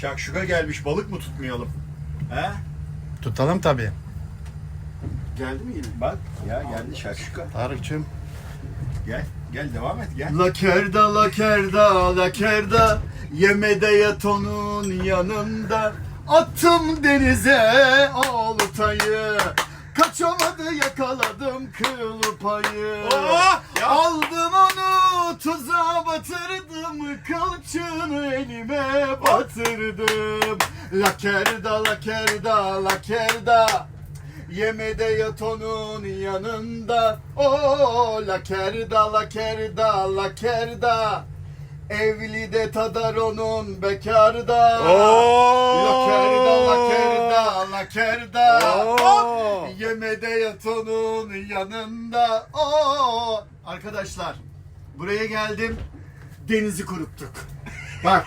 Şakşuka gelmiş balık mı tutmayalım? He? Tutalım tabii. Geldi mi yine? Bak ya geldi şakşuka. Tarık'cığım. Gel. Gel devam et gel. Lakerda lakerda lakerda Yemede yat onun yanında Attım denize oltayı Kaçamadı yakaladım kıl payı Oh! Ya! Tuzağa batırdım Kılçığını elime batırdım. Lakerda lakerda lakerda Yemede yat onun yanında. O lakerda lakerda lakerda Evli de tadar onun bekarda. Oo! Lakerda lakerda lakerda Oo! Yemede yat onun yanında. O Arkadaşlar buraya geldim denizi kuruttuk. Bak